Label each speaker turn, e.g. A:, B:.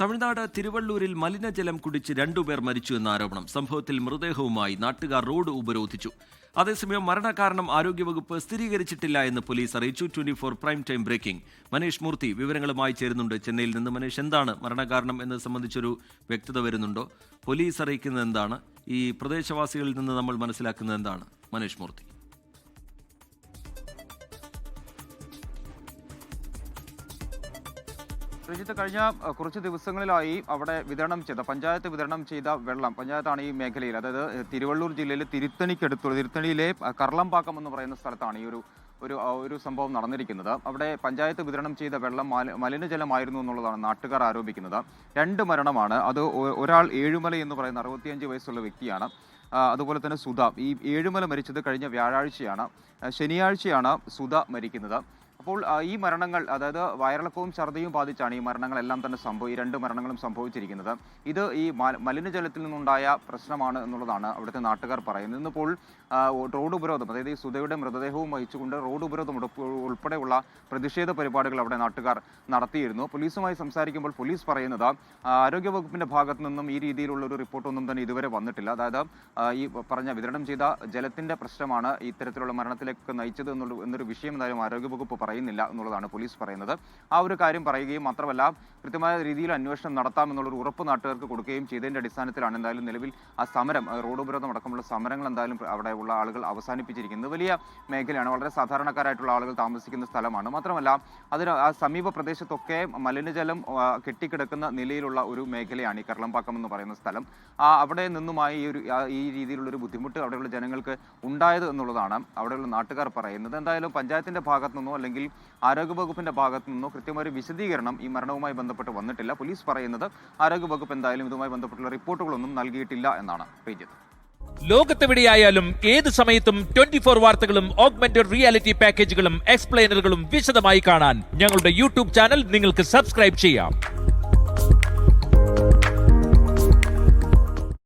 A: തമിഴ്നാട് തിരുവള്ളൂരിൽ മലിനജലം കുടിച്ച് രണ്ടുപേർ മരിച്ചു എന്ന ആരോപണം. സംഭവത്തിൽ മൃതദേഹവുമായി നാട്ടുകാർ റോഡ് ഉപരോധിച്ചു. അതേസമയം മരണകാരണം ആരോഗ്യവകുപ്പ് സ്ഥിരീകരിച്ചിട്ടില്ല എന്ന് പോലീസ് അറിയിച്ചു. Twenty four prime time breaking. Manish Murthy വിവരങ്ങളുമായി ചേരുന്നുണ്ട്. ചെന്നൈയിൽ നിന്ന് മനീഷ് എന്താണ് മരണകാരണം എന്നത് സംബന്ധിച്ചൊരു വ്യക്തത വരുന്നുണ്ടോ? പോലീസ് അറിയിക്കുന്നത് എന്താണ്? ഈ പ്രദേശവാസികളിൽ നിന്ന് നമ്മൾ മനസ്സിലാക്കുന്നത് എന്താണ്? മനീഷ് മൂർത്തി.
B: രഞ്ജിത്ത് കഴിഞ്ഞ കുറച്ച് ദിവസങ്ങളിലായി അവിടെ വിതരണം ചെയ്ത പഞ്ചായത്ത് വിതരണം ചെയ്ത വെള്ളം പഞ്ചായത്താണ് ഈ മേഖലയിൽ അതായത് തിരുവള്ളൂർ ജില്ലയിലെ തിരുത്തണിക്കടുത്തുള്ള തിരുത്തണിയിലെ കർളംപാക്കം എന്ന് പറയുന്ന സ്ഥലത്താണ് ഈ ഒരു ഒരു ഒരു സംഭവം നടന്നിരിക്കുന്നത്. അവിടെ പഞ്ചായത്ത് വിതരണം ചെയ്ത വെള്ളം മാലി- മലിനജലമായിരുന്നു എന്നുള്ളതാണ് നാട്ടുകാർ ആരോപിക്കുന്നത്. രണ്ട് മരണമാണ്. അത് ഒരാൾ ഏഴുമല എന്ന് പറയുന്ന അറുപത്തിയഞ്ച് വയസ്സുള്ള വ്യക്തിയാണ്. അതുപോലെ തന്നെ സുധ. ഈ ഏഴുമല മരിച്ചത് കഴിഞ്ഞ വ്യാഴാഴ്ചയാണ്. ശനിയാഴ്ചയാണ് സുധ മരിക്കുന്നത്. അപ്പോൾ ഈ മരണങ്ങൾ അതായത് വയറിളക്കവും ഛർദിയും ബാധിച്ചാണ് ഈ മരണങ്ങളെല്ലാം തന്നെ സംഭവം ഈ രണ്ട് മരണങ്ങളും സംഭവിച്ചിരിക്കുന്നത്. ഇത് ഈ മലിനജലത്തിൽ നിന്നുണ്ടായ പ്രശ്നമാണ് എന്നുള്ളതാണ് അവിടുത്തെ നാട്ടുകാർ പറയുന്നത്. ഇന്നിപ്പോൾ റോഡ് ഉപരോധം അതായത് ഈ സുധയുടെ മൃതദേഹവും വഹിച്ചുകൊണ്ട് റോഡ് ഉപരോധം ഉൾപ്പെടെയുള്ള പ്രതിഷേധ പരിപാടികൾ അവിടെ നാട്ടുകാർ നടത്തിയിരുന്നു. പോലീസുമായി സംസാരിക്കുമ്പോൾ പോലീസ് പറയുന്നത് ആരോഗ്യവകുപ്പിന്റെ ഭാഗത്തു നിന്നും ഈ രീതിയിലുള്ള ഒരു റിപ്പോർട്ടൊന്നും തന്നെ ഇതുവരെ വന്നിട്ടില്ല. അതായത് ഈ പറഞ്ഞ വിതരണം ചെയ്ത ജലത്തിന്റെ പ്രശ്നമാണ് ഇത്തരത്തിലുള്ള മരണത്തിലേക്ക് നയിച്ചത് എന്നുള്ള എന്നൊരു വിഷയം എന്തായാലും ആരോഗ്യവകുപ്പ് പറയുന്നില്ല എന്നുള്ളതാണ് പോലീസ് പറയുന്നത്. ആ ഒരു കാര്യം പറയുകയും മാത്രമല്ല കൃത്യമായ രീതിയിൽ അന്വേഷണം നടത്താമെന്നുള്ളൊരു ഉറപ്പ് നാട്ടുകാർക്ക് കൊടുക്കുകയും ചെയ്തതിന്റെ അടിസ്ഥാനത്തിലാണ് എന്തായാലും നിലവിൽ ആ സമരം റോഡ് ഉപരോധം അടക്കമുള്ള സമരങ്ങൾ എന്തായാലും അവിടെ ഉള്ള ആളുകൾ അവസാനിപ്പിച്ചിരിക്കുന്നത്. വലിയ മേഖലയാണ് വളരെ സാധാരണക്കാരായിട്ടുള്ള ആളുകൾ താമസിക്കുന്ന സ്ഥലമാണ്. മാത്രമല്ല അതിന് ആ സമീപ പ്രദേശത്തൊക്കെ മലിനജലം കെട്ടിക്കിടക്കുന്ന നിലയിലുള്ള ഒരു മേഖലയാണ് ഈ കരളമ്പാക്കം എന്ന് പറയുന്ന സ്ഥലം. ആ അവിടെ നിന്നുമായി ഈ ഒരു ഈ രീതിയിലുള്ള ഒരു ബുദ്ധിമുട്ട് അവിടെയുള്ള ജനങ്ങൾക്ക് ഉണ്ടായത് എന്നുള്ളതാണ് അവിടെയുള്ള നാട്ടുകാർ പറയുന്നത്. എന്തായാലും പഞ്ചായത്തിന്റെ ഭാഗത്തു നിന്നോ അല്ലെങ്കിൽ ആരോഗ്യവകുപ്പിന്റെ ഭാഗത്തു നിന്നോ കൃത്യമായ വിശദീകരണം ഈ മരണവുമായി ബന്ധപ്പെട്ട് വന്നിട്ടില്ല. പോലീസ് പറയുന്നത് ആരോഗ്യവകുപ്പ് എന്തായാലും ഇതുമായി ബന്ധപ്പെട്ടുള്ള റിപ്പോർട്ടുകളൊന്നും നൽകിയിട്ടില്ല എന്നാണ് പേജിത്
C: ലോകത്തെവിടെയായാലും ഏത് സമയത്തും ട്വന്റി ഫോർ വാർത്തകളും ഓഗ്മെന്റഡ് റിയാലിറ്റി പാക്കേജുകളും എക്സ്പ്ലെയിനറുകളും വിശദമായി കാണാൻ ഞങ്ങളുടെ യൂട്യൂബ് ചാനൽ നിങ്ങൾക്ക് സബ്സ്ക്രൈബ് ചെയ്യാം.